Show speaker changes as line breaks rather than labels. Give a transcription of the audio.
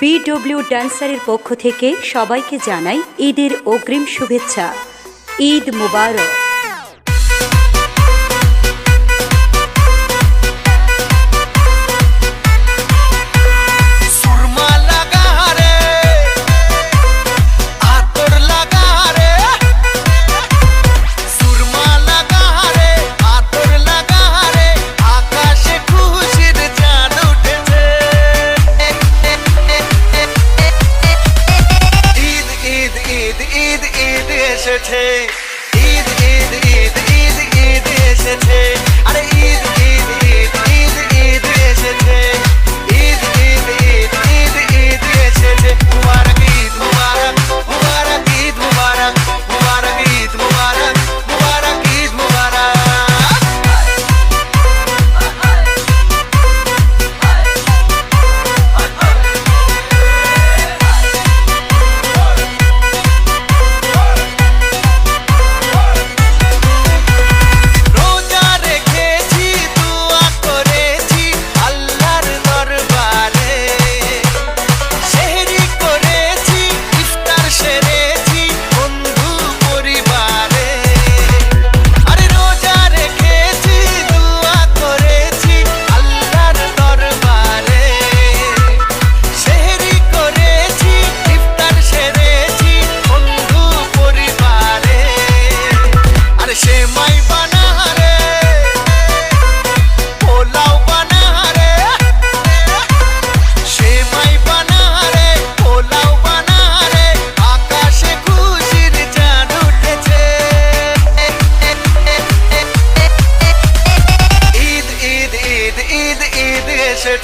BW ডান্সারের পক্ষ থেকে সবাইকে জানাই ঈদের অগ্রিম শুভেচ্ছা। ঈদ মুবারক।
ঈদ ঈদ এসেছে